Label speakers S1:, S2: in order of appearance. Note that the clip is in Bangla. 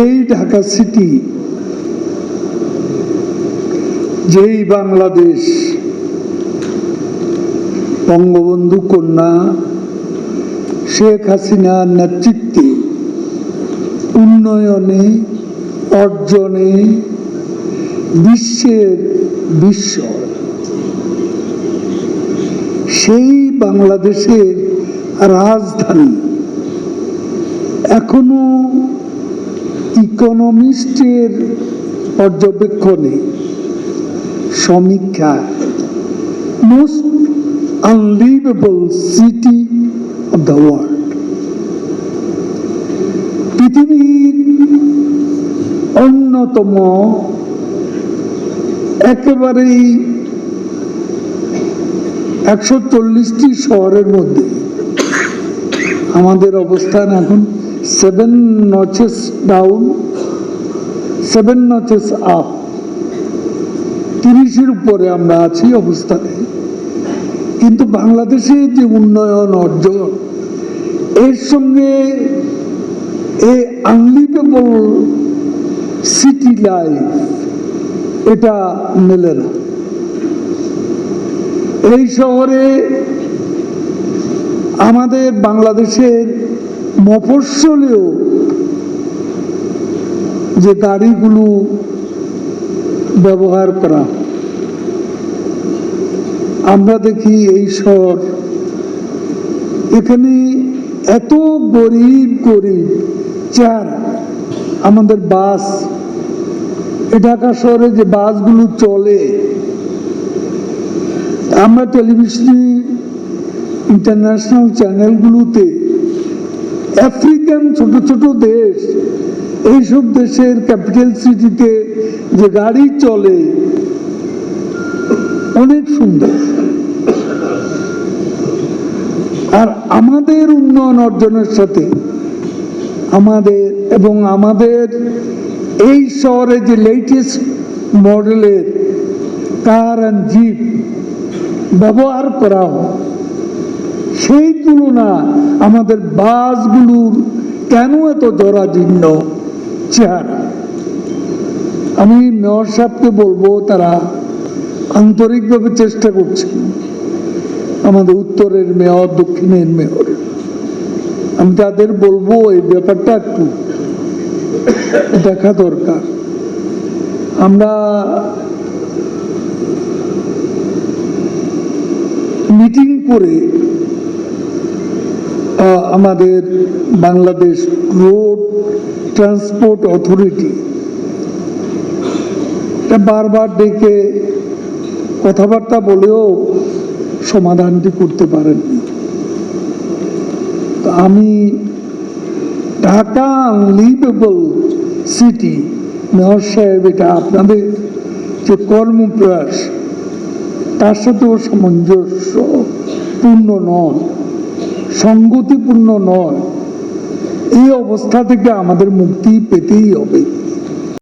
S1: এই ঢাকা সিটি যেই বাংলাদেশ বঙ্গবন্ধু কন্যা শেখ হাসিনার নেতৃত্বে উন্নয়নে অর্জনে বিশ্বের বিশ্ব সেই বাংলাদেশের রাজধানী এখনো ইকোনমিস্টের পর্যবেক্ষণে সমীক্ষা most unliveable city of the world পৃথিবীর অন্যতম একেবারেই একশো চল্লিশটি শহরের মধ্যে আমাদের অবস্থান এখন seven notches down, seven notches up. তিরিশের উপরে আমরা আছি অবস্থানে কিন্তু বাংলাদেশে যে উন্নয়ন অর্জন এর সঙ্গে এই আনলিভেবল সিটি লাইফ এটা মেলে না এই শহরে আমাদের বাংলাদেশের মফসলেও যে গাড়িগুলো ব্যবহার করা আমরা দেখি এই শহর এখানে এত গরিব গরিব চার আমাদের বাস ঢাকা শহরে যে বাসগুলো চলে আমরা টেলিভিশনে ইন্টারন্যাশনাল চ্যানেলগুলোতে আফ্রিকান ছোট ছোট দেশ এইসব দেশের ক্যাপিটাল সিটিতে যে গাড়ি চলে অনেক সুন্দর আর আমাদের উন্নয়ন অর্জনের সাথে আমাদের এবং আমাদের এই শহরে যে লেটেস্ট মডেলের কার অ্যান্ড জিপ ব্যবহার করা হয় সেই তুলনা আমাদের বাসগুলোর কেন এত জরাজীর্ণ চেহারা আমি মেয়র সাহেবকে বলবো তারা আন্তরিকভাবে চেষ্টা করছেন আমাদের উত্তরের মেয়র দক্ষিণের মেয়র আমি তাদের বলবো এই ব্যাপারটা একটু দেখা দরকার আমরা মিটিং করে আমাদের বাংলাদেশ রোড ট্রান্সপোর্ট অথরিটি বারবার ডেকে কথাবার্তা বলেও সমাধানটি করতে পারেন আমি ঢাকা আনলিভেবল সিটি মেয়র সাহেব এটা আপনাদের যে কর্মপ্রয়াস তার সাথেও সামঞ্জস্যপূর্ণ নয় সঙ্গতিপূর্ণ নয় এই অবস্থা থেকে আমাদের মুক্তি পেতেই হবে